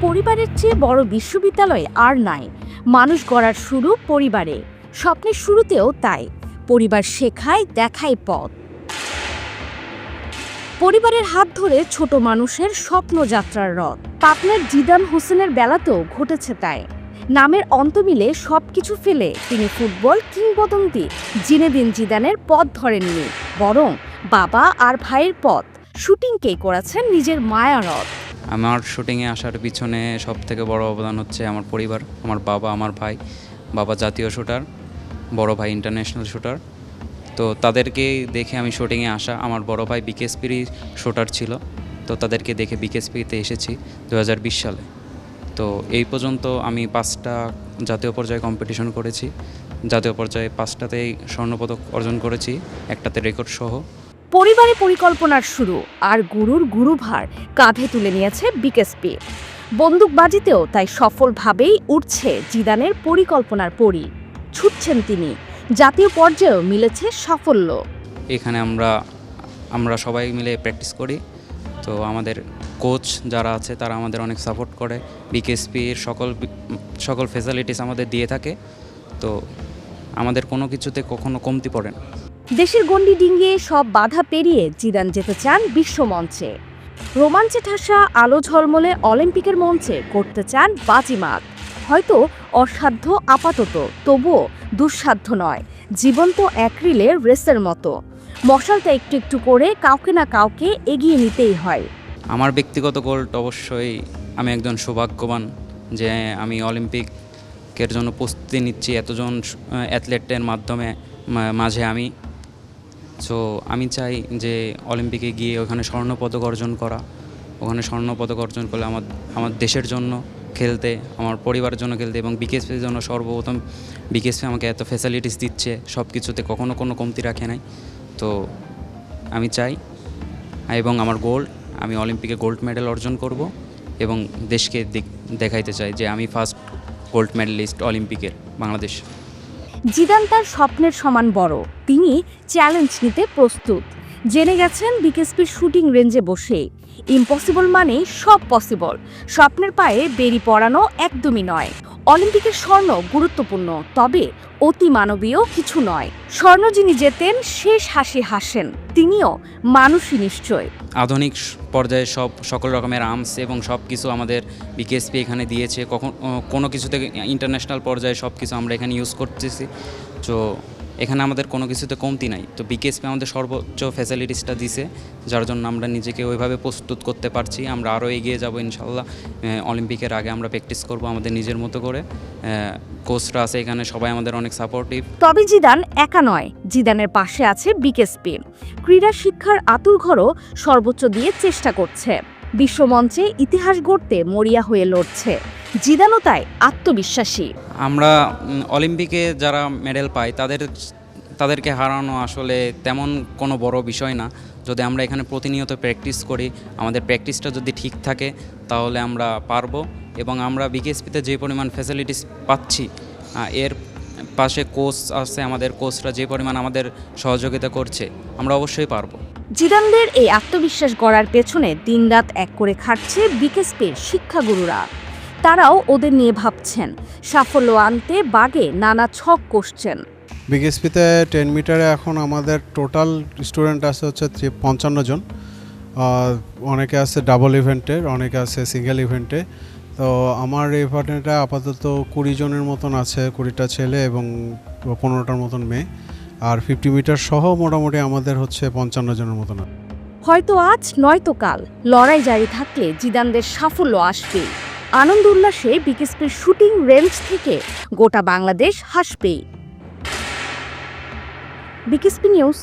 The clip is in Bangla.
পরিবারের চেয়ে বড় বিশ্ববিদ্যালয় আর নাই। মানুষ গড়ার শুরু পরিবারে। স্বপ্নের শুরুতেও তাই। পরিবার শেখায়, দেখায় পথ। পরিবারের হাত ধরে ছোট মানুষের স্বপ্নযাত্রার রথ। পাবনার জিদান হোসেনের বেলাতেও ঘটেছে তাই। নামের অন্তমিলে সবকিছু ফেলে তিনি ফুটবল কিংবদন্তি জিনেদিন জিদানের পথ ধরেননি। বরং বাবা আর ভাইয়ের পথ। শুটিংকেই করেছেন নিজের মায়ারথ আমার শুটিংয়ে আসার পিছনে সব থেকে বড় অবদান হচ্ছে আমার পরিবার, আমার বাবা, আমার ভাই। বাবা জাতীয় শুটার বড় ভাই ইন্টারন্যাশনাল শুটার তো তাদেরকে দেখে আমি শুটিংয়ে আসা, আমার বড় ভাই বিকেএসপিরই শুটার ছিল। তো তাদেরকে দেখে বিকেএসপিতে এসেছি দু হাজার বিশ সালে। তো এই পর্যন্ত আমি পাঁচটা জাতীয় পর্যায়ে কম্পিটিশন করেছি। জাতীয় পর্যায়ে পাঁচটাতেই স্বর্ণপদক অর্জন করেছি, একটাতে রেকর্ড সহ। পরিবারে পরিকল্পনার শুরু, আর গুরুর গুরুভার কাঁধে তুলে নিয়েছে বিকেএসপি। বন্দুকবাজিতেও তাই সফলভাবেই উঠছে জিদানের পরিকল্পনার পরি। ছুটছেন তিনি। জাতীয় পর্যায়েও মিলেছে সাফল্য। এখানে আমরা আমরা সবাই মিলে প্র্যাকটিস করি। তো আমাদের কোচ যারা আছে, তারা আমাদের অনেক সাপোর্ট করে। বিকেএসপির সকল সকল ফেসিলিটিস আমাদের দিয়ে থাকে। তো আমাদের কোনো কিছুতে কখনো কমতি পড়ে না। দেশের গণ্ডি ডিঙ্গিয়ে সব বাধা পেরিয়ে জিদান যেতে চান বিশ্বমঞ্চে রোমাঞ্চে ঠাসা আলো ঝলমলে অলিম্পিকের মঞ্চে করতে চান বাজিমাত। হয়তো অসাধ্য আপাতত, তবুও দুঃসাধ্য নয়, জীবন্ত অ্যাক্রিলের রেসের মতো। মশালটা একটু একটু করে কাউকে না কাউকে এগিয়ে নিতেই হয়। আমার ব্যক্তিগত গোল অবশ্যই আমি একজন সৌভাগ্যবান যে আমি অলিম্পিকের জন্য প্রস্তুতি নিচ্ছি, এতজন অ্যাথলেটের মাধ্যমে মাঝে আমি। সো আমি চাই যে অলিম্পিকে গিয়ে ওখানে স্বর্ণপদক অর্জন করা। ওখানে স্বর্ণপদক অর্জন করলে আমার আমার দেশের জন্য খেলতে, আমার পরিবারের জন্য খেলতে এবং বিকেএসপির জন্য সর্বপ্রথম বিকেএসপি আমাকে এত ফ্যাসিলিটিস দিচ্ছে সব কিছুতে কখনো কোনো কমতি রাখে নাই। তো আমি চাই, এবং আমার গোল আমি অলিম্পিকে গোল্ড মেডেল অর্জন করব এবং দেশকে দেখাইতে চাই যে আমি ফার্স্ট গোল্ড মেডেলিস্ট অলিম্পিকের বাংলাদেশ। জিদান তার স্বপ্নের সমান বড়। তিনি চ্যালেঞ্জ নিতে প্রস্তুত। জেনে গেছেন বিকেএসপির শুটিং রেঞ্জে বসে। ইম্পসিবল মানে সব পসিবল। স্বপ্নের পায়ে বেরি পড়ানো একদমই নয়। অলিম্পিকের স্বর্ণ গুরুত্বপূর্ণ। তবে অতি মানবীয় কিছু নয়। স্বর্ণ যিনি যেতেন শেষ হাসি হাসেন। তিনিও মানুষই নিশ্চয়। আধুনিক পর্যায়ে সব সকল রকমের আর্মস এবং সব কিছু আমাদের বিকেএসপি এখানে দিয়েছে। কখন কোনো কিছু থেকে ইন্টারন্যাশনাল পর্যায়ে সব কিছু আমরা এখানে ইউজ করতেছি। তো এখানে আমাদের কোনো কিছুতে কমতি নাই। তো বিকেএসপি আমাদের সর্বোচ্চ ফ্যাসিলিটিসটা দিছে, যার জন্য আমরা নিজেকে ওইভাবে প্রস্তুত করতে পারছি। আমরা আরও এগিয়ে যাব ইনশাল্লাহ। অলিম্পিকের আগে আমরা প্র্যাকটিস করব আমাদের নিজের মতো করে। কোচরা আছে এখানে, সবাই আমাদের অনেক সাপোর্টিভ তবে জিদান একা নয়, জিদানের পাশে আছে বিকেএসপি ক্রীড়া শিক্ষার আতুর ঘরও সর্বোচ্চ দিয়ে চেষ্টা করছে। বিশ্বমঞ্চে ইতিহাস গড়তে মরিয়া হয়ে লড়ছে। জিদানও তাই আত্মবিশ্বাসী। আমরা অলিম্পিকে যারা মেডেল পাই তাদের তাদেরকে হারানো আসলে তেমন কোনো বড় বিষয় না। যদি আমরা এখানে প্রতিনিয়ত প্র্যাকটিস করি আমাদের প্র্যাকটিসটা যদি ঠিক থাকে তাহলে আমরা পারব। এবং আমরা বিকেএসপিতে যে পরিমাণ ফ্যাসিলিটিস পাচ্ছি এর পাশে কোচ আছে আমাদের কোচরা যে পরিমাণ আমাদের সহযোগিতা করছে আমরা অবশ্যই পারব। জিদানদের এই আত্মবিশ্বাস গড়ার পেছনে দিনরাত এক করে খাটছে বিকেএসপির শিক্ষাগুরুরা। তারাও ওদের নিয়ে ভাবছেন। সাফল্য আনতে বাগে নানা ছক কষছেন। বিকেএসপিতে টেন মিটারে এখন আমাদের টোটাল স্টুডেন্ট আছে হচ্ছে পঞ্চান্ন জন। অনেকে আছে ডাবল ইভেন্টের অনেকে আছে সিঙ্গেল ইভেন্টে। তো আমার এই পার্টনারটা আপাতত কুড়ি জনের মতন আছে কুড়িটা ছেলে এবং পনেরোটার মতন মেয়ে। আর ফিফটি মিটার সহ মোটামুটি আমাদের হচ্ছে পঞ্চান্ন জনের মতন হয়তো আজ নয়তো কাল। লড়াই জারি থাকলে জিদানদের সাফল্য আসবে আনন্দ উল্লাসে বিকেসপির শুটিং রেঞ্জ থেকে গোটা বাংলাদেশ হাসবেই বিকেএসপি নিউজ